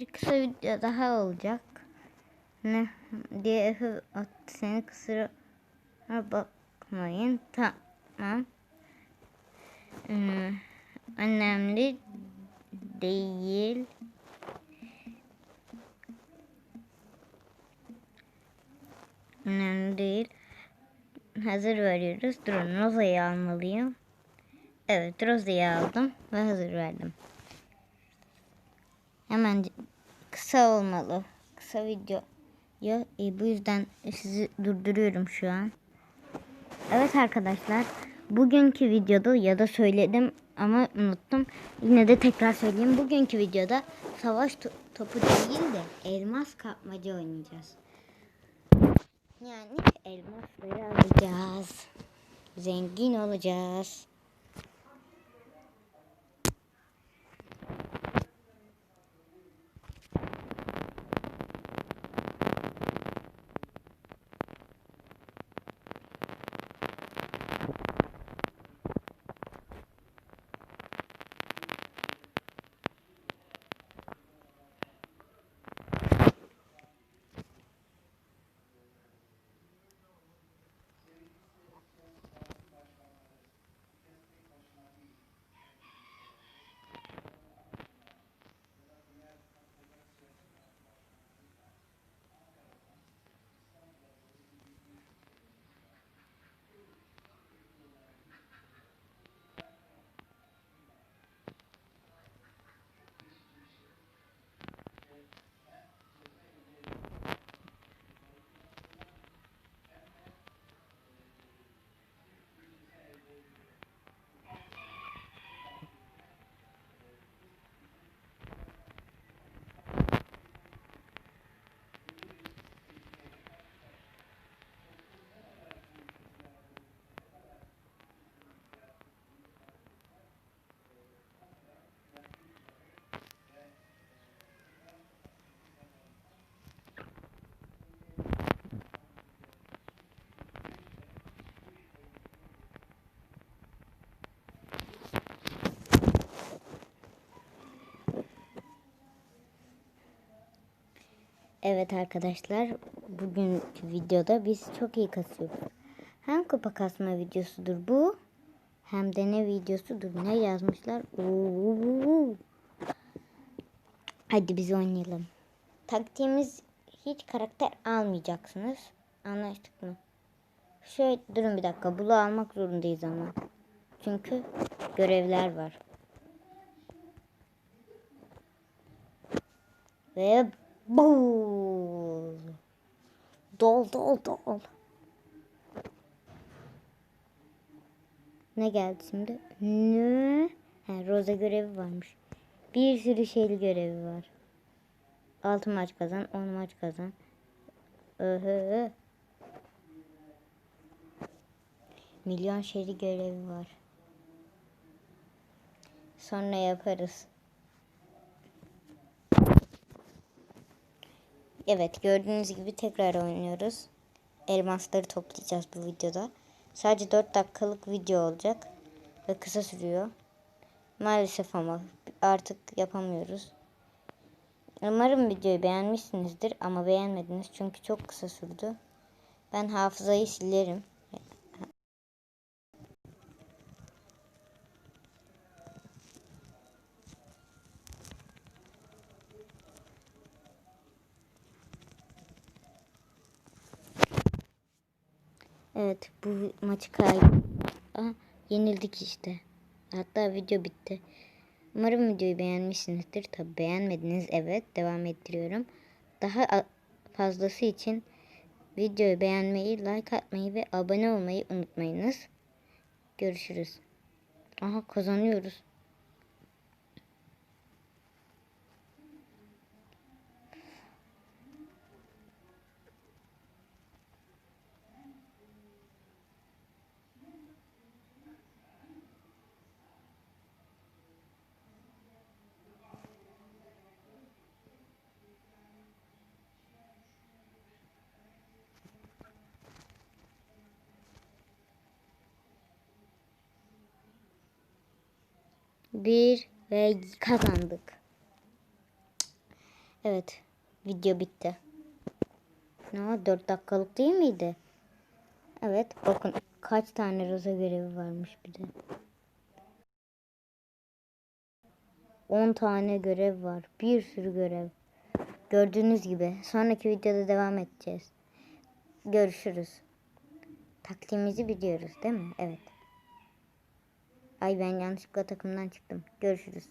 bir kısa video daha olacak. Ne diye Efe attı seni kısıra bakmayın. Tamam. Hmm, önemli değil. Önemli değil. Hazır veriyoruz. Durun Roza'yı almalıyım. Evet Roza'yı aldım ve hazır verdim. Hemen kısa olmalı. Kısa video. Ya, e, bu yüzden sizi durduruyorum şu an. Evet arkadaşlar. Bugünkü videoda ya da söyledim ama unuttum. Yine de tekrar söyleyeyim. Bugünkü videoda savaş to- topu değil de elmas kapmaca oynayacağız. Yani elmasları alacağız. Zengin olacağız. Evet arkadaşlar bugünkü videoda biz çok iyi kasıyoruz. Hem kupa kasma videosudur bu hem de ne videosudur ne yazmışlar. Oo. Hadi biz oynayalım. Taktiğimiz hiç karakter almayacaksınız. Anlaştık mı? Şöyle durun bir dakika. Bulu almak zorundayız ama. Çünkü görevler var. Ve bul. Dol dol dol. Ne geldi şimdi? Ne? Ha, Rosa görevi varmış. Bir sürü şeyli görevi var. 6 maç kazan, 10 maç kazan. Öhö. Milyon şeri görevi var. Sonra yaparız. Evet gördüğünüz gibi tekrar oynuyoruz. Elmasları toplayacağız bu videoda. Sadece 4 dakikalık video olacak. Ve kısa sürüyor. Maalesef ama artık yapamıyoruz. Umarım videoyu beğenmişsinizdir ama beğenmediniz çünkü çok kısa sürdü. Ben hafızayı silerim. Evet bu maçı kaybettik. Yenildik işte. Hatta video bitti. Umarım videoyu beğenmişsinizdir. Tabi beğenmediniz. Evet devam ettiriyorum. Daha fazlası için videoyu beğenmeyi, like atmayı ve abone olmayı unutmayınız. Görüşürüz. Aha kazanıyoruz. Bir ve kazandık. Evet. Video bitti. Ne 4 dakikalık değil miydi? Evet. Bakın kaç tane roza görevi varmış bir de. 10 tane görev var. Bir sürü görev. Gördüğünüz gibi sonraki videoda devam edeceğiz. Görüşürüz. Taktiğimizi biliyoruz değil mi? Evet. Ay ben yanlışlıkla takımdan çıktım. Görüşürüz.